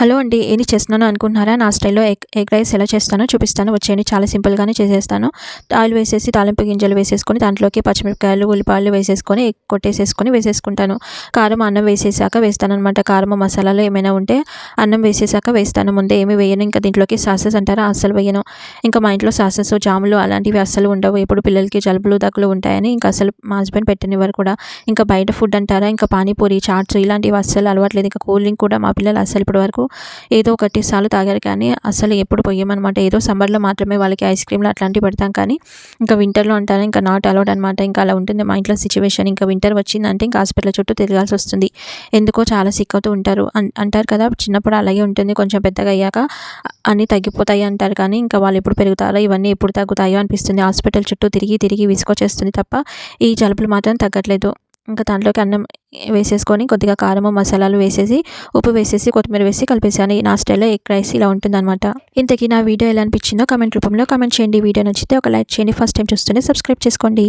Hello అండి ఏది చేస్తున్నాను అనుకుంటున్నారా? నా స్టైల్లో ఎగ్ ఎగ్ రైస్ ఎలా చేస్తానో చూపిస్తాను. వచ్చేయండి చాలా సింపుల్గానే చేసేస్తాను. ఆయిల్ వేసేసి తాలింపు గింజలు వేసేసుకొని దాంట్లోకి పచ్చిమిరపకాయలు ఉల్లిపాయలు వేసేసుకొని ఎగ్ కొట్టేసేసుకొని వేసేసుకుంటాను. కారం అన్నం వేసేసాక వేస్తాను అనమాట కారం మసాలాలు ఏమైనా ఉంటే అన్నం వేసేసాక వేస్తాను. ముందే ఏమి వేయను ఇంకా దీంట్లోకి సాసెస్ అంటారా? అస్సలు వేయను. ఇంకా మా ఇంట్లో సాసెస్ జాములు అలాంటివి అస్సలు ఉండవు. ఎప్పుడు పిల్లలకి జలుబులు దగ్గులు ఉంటాయని ఇంకా అసలు మా హస్బెండ్ పెట్టనివ్వరు కూడా. ఇంకా బయట ఫుడ్ అంటారా? ఇంకా పానీపూరి చాట్స్ ఇలాంటివి అస్సలు అలవాట్లేదు. ఇంకా కూల్ డ్రింక్ కూడా మా పిల్లలు అస్సలు ఇప్పటి వరకు ఏదో ఒకటి సార్లు తాగారు కానీ అసలు ఎప్పుడు పోయామన్నమాట ఏదో సమ్మర్లో మాత్రమే వాళ్ళకి ఐస్ క్రీమ్లు అట్లాంటివి పెడతాం కానీ ఇంకా వింటర్లో అంటారు ఇంకా నాట్ అలౌడ్ అనమాట ఇంకా అలా ఉంటుంది మా ఇంట్లో సిచ్యువేషన్. ఇంకా వింటర్ వచ్చిందంటే ఇంకా హాస్పిటల్ చుట్టూ తిరగాల్సి వస్తుంది. ఎందుకో చాలా సిక్ అవుతూ ఉంటారు. అంటారు కదా చిన్నప్పుడు అలాగే ఉంటుంది. కొంచెం పెద్దగా అయ్యాక అన్నీ తగ్గిపోతాయి అంటారు కానీ ఇంకా వాళ్ళు ఎప్పుడు పెరుగుతారో ఇవన్నీ ఎప్పుడు తగ్గుతాయో అనిపిస్తుంది. హాస్పిటల్ చుట్టూ తిరిగి తిరిగి విసుకొచ్చేస్తుంది తప్ప ఈ జలుబులు మాత్రం తగ్గట్లేదు. ఇంకా దాంట్లోకి అన్నం వేసేసుకొని కొద్దిగా కారము మసాలాలు వేసేసి ఉప్పు వేసేసి కొత్తిమీర వేసి కలిపేసాను నా స్టైల్లో ఎగ్ రైస్ ఇలా ఉంటుందన్నమాట. ఇంతకీ నా వీడియో ఎలా అనిపించిందో కమెంట్ రూపంలో కమెంట్ చేయండి. వీడియో నచ్చితే ఒక లైక్ చేయండి. ఫస్ట్ టైం చూస్తుంటే సబ్స్క్రైబ్ చేసుకోండి.